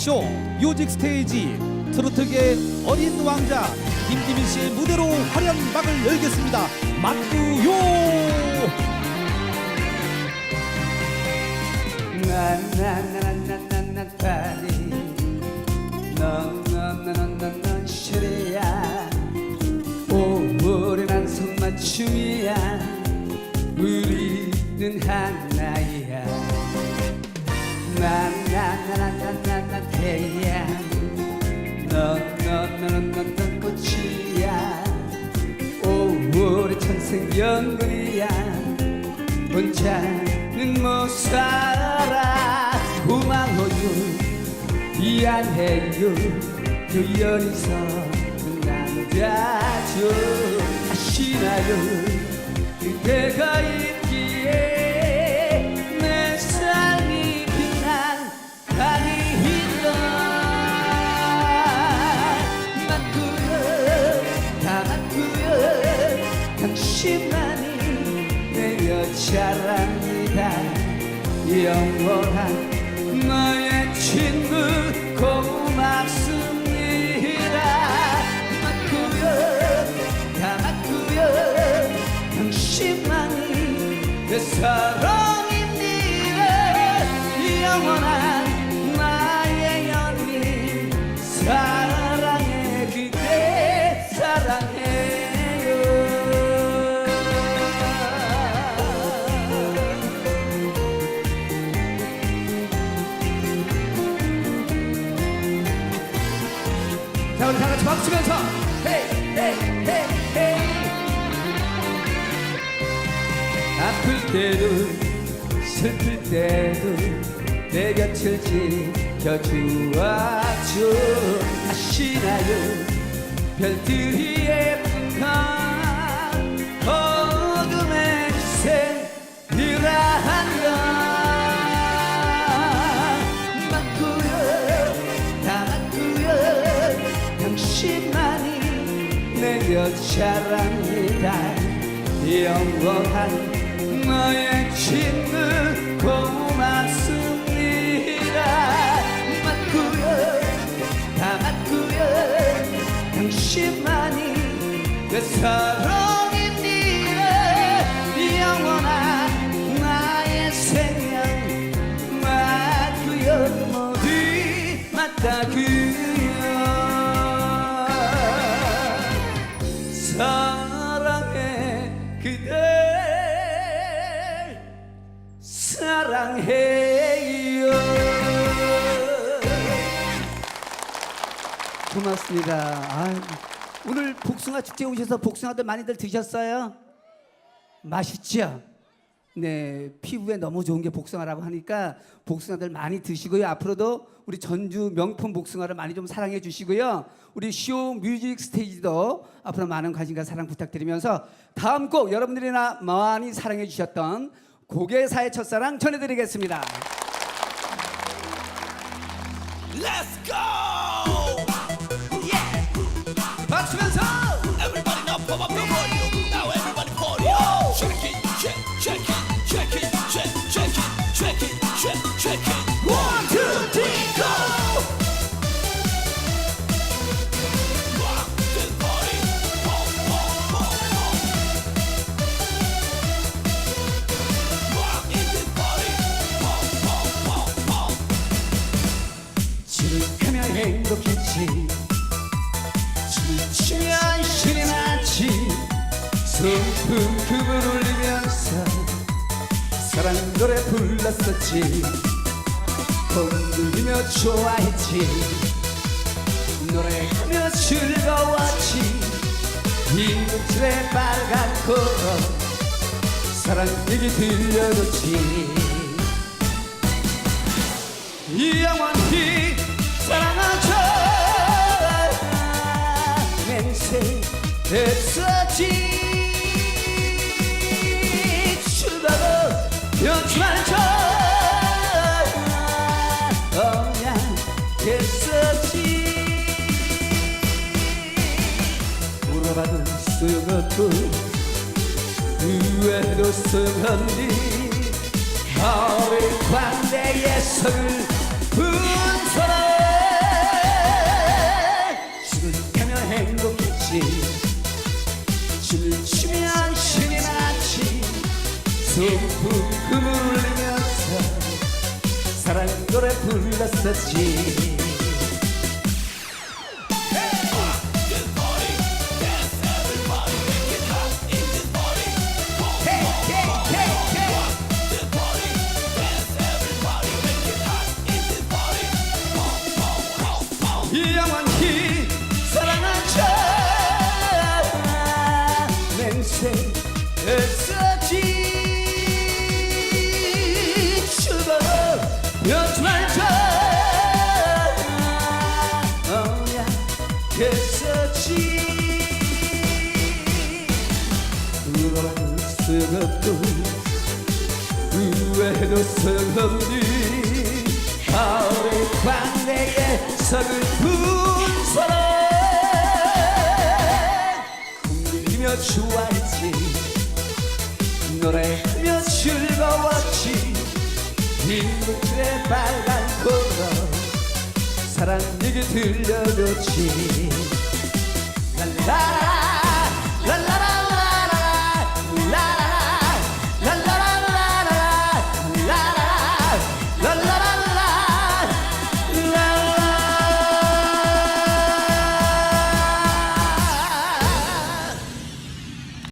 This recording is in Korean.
쇼 뮤직 스테이지 트로트계의 어린 왕자 김지민 씨의 무대로 화려한 막을 열겠습니다. 오래난 손맞춤이야 우리는 하 태양 너너너너너 꽃이야. 오래 천생연분이야. 혼자는 못 살아. 고마워요 미안해요 교연이서 남자죠. 아시나요? 그대가 영원한 너의 친구 고맙습니다. 맞고요 다 맞고요 당신만이 내 사랑입니다. 영원한 박수 치면서. 헤이 헤이 헤이 헤이 아플 때도 슬플 때도 내 곁을 지켜주었죠 아시나요 별들이 내 여자랍니다. 영원한 너의 친구 고맙습니다. 맞고요 다 맞고요 당신만이 내 사랑입니다. 영원한 나의 생명 맞고요 모두 맞다고 그대 사랑해요 고맙습니다 아, 오늘 복숭아 축제 오셔서 복숭아도 많이들 드셨어요? 맛있죠? 네, 피부에 너무 좋은 게 복숭아라고 하니까 복숭아들 많이 드시고요. 앞으로도 우리 전주 명품 복숭아를 많이 좀 사랑해 주시고요. 우리 쇼 뮤직 스테이지도 앞으로 많은 관심과 사랑 부탁드리면서 다음 곡 여러분들이나 많이 사랑해 주셨던 고개사의 첫사랑 전해드리겠습니다. Let's go! 박수 면서 그을 울리면서 사랑 노래 불렀었지. 흔들리며 좋아했지. 노래하며 즐거웠지. 이목질의 빨간 코로 사랑 얘기 들려줬지. 영원히 사랑하자. 맹세 쓰였던 의외로 쓰한디 겨울 광대의 석을 분설해 춤을 타면 행복했지. 춤을 추면 신이 났지. 소풍 금을 울리면서 사랑 노래 불렀었지. 했었지 울어도 쓰겁고 후회도 쓰겁니 가을의 광대에 서글픈 사랑 꿈들이며 좋아했지. 노래하며 즐거웠지. 빈문틀의 빨간 코너 사랑 얘기 들려줬지. 랄라